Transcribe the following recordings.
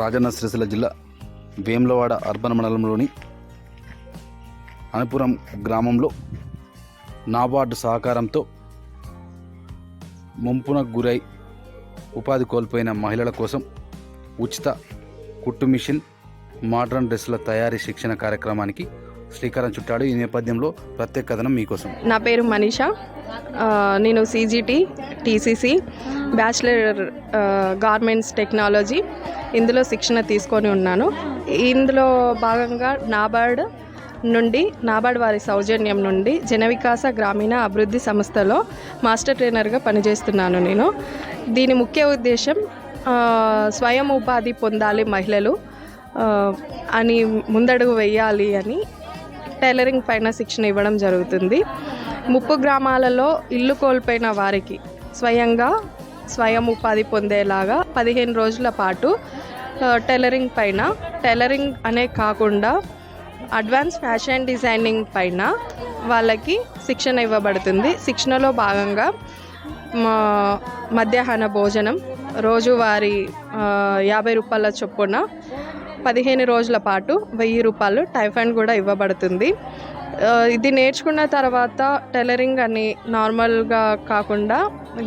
రాజన్న సిరిసిల్ల జిల్లా వేములవాడ అర్బన్ మండలంలోని అనుపురం గ్రామంలో నాబార్డు సహకారంతో ముంపునకు గురై ఉపాధి కోల్పోయిన మహిళల కోసం ఉచిత కుట్టు మిషన్ మోడ్రన్ డ్రెస్సుల తయారీ శిక్షణ కార్యక్రమానికి శ్రీకారం చుట్టాడు. ఈ నేపథ్యంలో ప్రత్యేక కథనం మీకోసం. నా పేరు మనీషా. నేను CGT TCC bachelor garments technology ఇందులో శిక్షణ తీసుకొని ఉన్నాను. ఇందులో భాగంగా నాబార్డ్ నుండి నాబార్డ్ వారి సౌజన్యం నుండి జనవికాస గ్రామీణ అభివృద్ధి సంస్థలో మాస్టర్ ట్రైనర్గా పనిచేస్తున్నాను నేను. దీని ముఖ్య ఉద్దేశం స్వయం ఉపాధి పొందాలి మహిళలు అని ముందడుగు వేయాలి అని టైలరింగ్ పైన శిక్షణ ఇవ్వడం జరుగుతుంది. ముప్పు గ్రామాలలో ఇల్లు కోల్పోయిన వారికి స్వయంగా స్వయం ఉపాధి పొందేలాగా పదిహేను రోజుల పాటు టైలరింగ్ పైన టైలరింగ్ అనే కాకుండా అడ్వాన్స్ ఫ్యాషన్ డిజైనింగ్ పైన వాళ్ళకి శిక్షణ ఇవ్వబడుతుంది. శిక్షణలో భాగంగా మా మధ్యాహ్న భోజనం రోజువారీ యాభై రూపాయల చొప్పున పదిహేను రోజుల పాటు వెయ్యి రూపాయలు టైఫండ్ కూడా ఇవ్వబడుతుంది. ఇది నేర్చుకున్న తర్వాత టైలరింగ్ అని నార్మల్గా కాకుండా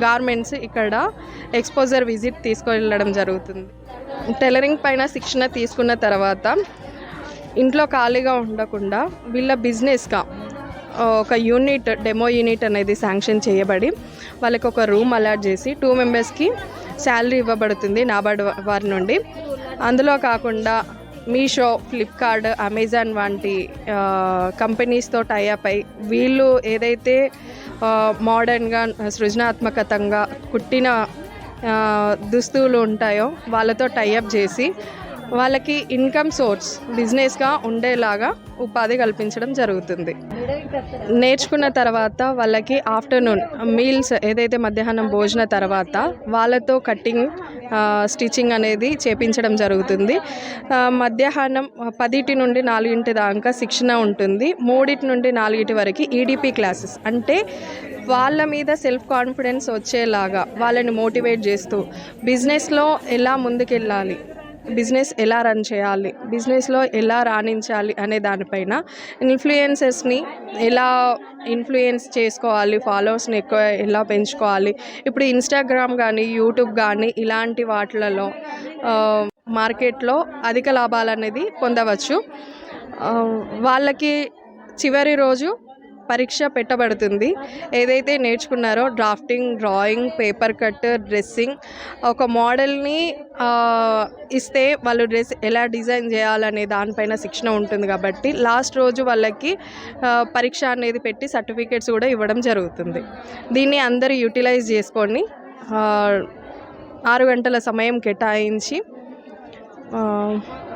గార్మెంట్స్ ఇక్కడ ఎక్స్పోజర్ విజిట్ తీసుకెళ్ళడం జరుగుతుంది. టైలరింగ్ పైన శిక్షణ తీసుకున్న తర్వాత ఇంట్లో ఖాళీగా ఉండకుండా వీళ్ళ బిజినెస్గా ఒక యూనిట్ డెమో యూనిట్ అనేది శాంక్షన్ చేయబడి వాళ్ళకి ఒక రూమ్ అలాట్ చేసి టూ మెంబర్స్కి శాలరీ ఇవ్వబడుతుంది నాబార్డ్ వారి నుండి. అందులో కాకుండా మీషో ఫ్లిప్కార్ట్ అమెజాన్ వంటి కంపెనీస్తో టైఅప్ అయి వీళ్ళు ఏదైతే మోడర్న్గా సృజనాత్మకతంగా కుట్టిన దుస్తువులు ఉంటాయో వాళ్ళతో టైఅప్ చేసి వాళ్ళకి ఇన్కమ్ సోర్స్ బిజినెస్గా ఉండేలాగా ఉపాధి కల్పించడం జరుగుతుంది. నేర్చుకున్న తర్వాత వాళ్ళకి ఆఫ్టర్నూన్ మీల్స్ ఏదైతే మధ్యాహ్నం భోజన తర్వాత వాళ్ళతో కటింగ్ స్టిచ్చింగ్ అనేది చేపించడం జరుగుతుంది. మధ్యాహ్నం పదిటి నుండి నాలుగింటి దాకా శిక్షణ ఉంటుంది. మూడింటి నుండి నాలుగింటి వరకు ఈడిపి క్లాసెస్. అంటే వాళ్ళ మీద సెల్ఫ్ కాన్ఫిడెన్స్ వచ్చేలాగా వాళ్ళని మోటివేట్ చేస్తూ బిజినెస్లో ఎలా ముందుకెళ్ళాలి? బిజినెస్ ఎలా రన్ చేయాలి బిజినెస్లో ఎలా రాణించాలి అనే దానిపైన ఇన్ఫ్లుయెన్సెస్ని ఎలా ఇన్ఫ్లుయెన్స్ చేసుకోవాలి ఫాలోవర్స్ని ఎక్కువ ఎలా పెంచుకోవాలి. ఇప్పుడు ఇన్స్టాగ్రామ్ కానీ యూట్యూబ్ కానీ ఇలాంటి వాటిలలో మార్కెట్లో అధిక లాభాలు అనేది పొందవచ్చు వాళ్ళకి చివరి రోజు పరీక్ష పెట్టబడుతుంది. ఏదైతే నేర్చుకున్నారో drafting drawing paper cut dressing ఒక మోడల్ని ఇస్తే వాళ్ళు డ్రెస్ ఎలా డిజైన్ చేయాలనే దానిపైన శిక్షణ ఉంటుంది కాబట్టి లాస్ట్ రోజు వాళ్ళకి పరీక్ష అనేది పెట్టి సర్టిఫికేట్స్ కూడా ఇవ్వడం జరుగుతుంది. దీన్ని అందరూ యూటిలైజ్ చేసుకొని ఆరు గంటల సమయం కేటాయించి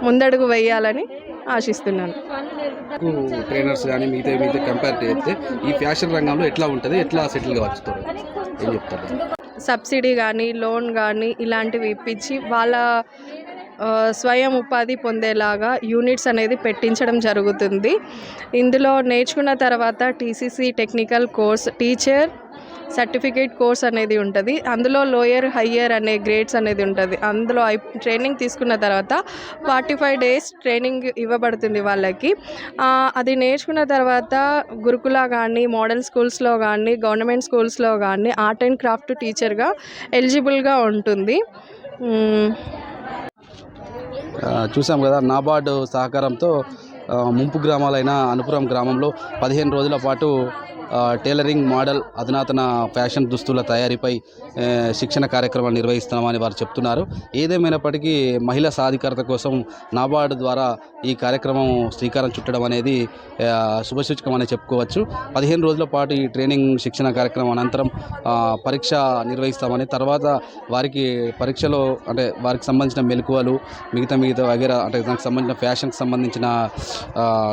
ముందడుగు వేయాలని ఆశిస్తున్నాను. ట్రైనర్స్ కానీ మిగతా మిగతా కంపేర్ చేస్తే ఈ ఫ్యాషన్ రంగంలో ఎట్లా ఉంటుంది ఎట్లా సెటిల్ కావచ్చు ఏం చెప్తారు? సబ్సిడీ కానీ లోన్ కానీ ఇలాంటివి ఇప్పించి వాళ్ళ స్వయం ఉపాధి పొందేలాగా యూనిట్స్ అనేది పెట్టించడం జరుగుతుంది. ఇందులో నేర్చుకున్న తర్వాత TCC technical course teacher certificate course అనేది ఉంటుంది. అందులో లోయర్ హయ్యర్ అనే గ్రేడ్స్ అనేది ఉంటుంది. అందులో ట్రైనింగ్ తీసుకున్న తర్వాత ఫార్టీ ఫైవ్ డేస్ ట్రైనింగ్ ఇవ్వబడుతుంది వాళ్ళకి. అది నేర్చుకున్న తర్వాత గురుకుల కానీ మోడల్ స్కూల్స్లో కానీ గవర్నమెంట్ స్కూల్స్లో కానీ ఆర్ట్ అండ్ క్రాఫ్ట్ టీచర్గా ఎలిజిబుల్గా ఉంటుంది. చూసాం కదా నాబార్డు సహకారంతో ముంపు గ్రామాలైన అనుపురం గ్రామంలో పదిహేను రోజుల పాటు టైలరింగ్ మోడల్ అధునాతన ఫ్యాషన్ దుస్తుల తయారీపై శిక్షణ కార్యక్రమాలు నిర్వహిస్తున్నామని వారు చెప్తున్నారు. ఏదేమైనప్పటికీ మహిళా సాధికారత కోసం నాబార్డు ద్వారా ఈ కార్యక్రమం శ్రీకారం చుట్టడం అనేది ఆ, శుభసూచకం అని చెప్పుకోవచ్చు. పదిహేను రోజుల పాటు ఈ ట్రైనింగ్ శిక్షణ కార్యక్రమం అనంతరం పరీక్ష నిర్వహిస్తామని తర్వాత వారికి పరీక్షలో అంటే వారికి సంబంధించిన మెలకువలు మిగతా మిగతా వగేరా అంటే దానికి సంబంధించిన ఫ్యాషన్కి సంబంధించిన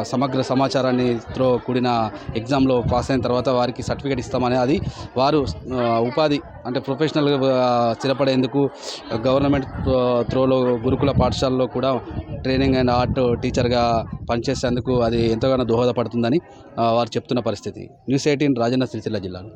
సమగ్ర సమాచారాన్ని తో కూడిన ఎగ్జామ్లో పాస్ అయిన తర్వాత వారికి సర్టిఫికేట్ ఇస్తామని అది వారు ఉపాధి అంటే ప్రొఫెషనల్గా స్థిరపడేందుకు గవర్నమెంట్ త్రోలో గురుకుల పాఠశాలలో కూడా ట్రైనింగ్ అండ్ ఆర్ట్ టీచర్గా పనిచేసేందుకు అది ఎంతగానో దోహదపడుతుందని వారు చెప్తున్న పరిస్థితి. న్యూస్ ఎయిటీన్ రాజన్న సిరిసిల్ల జిల్లాలో.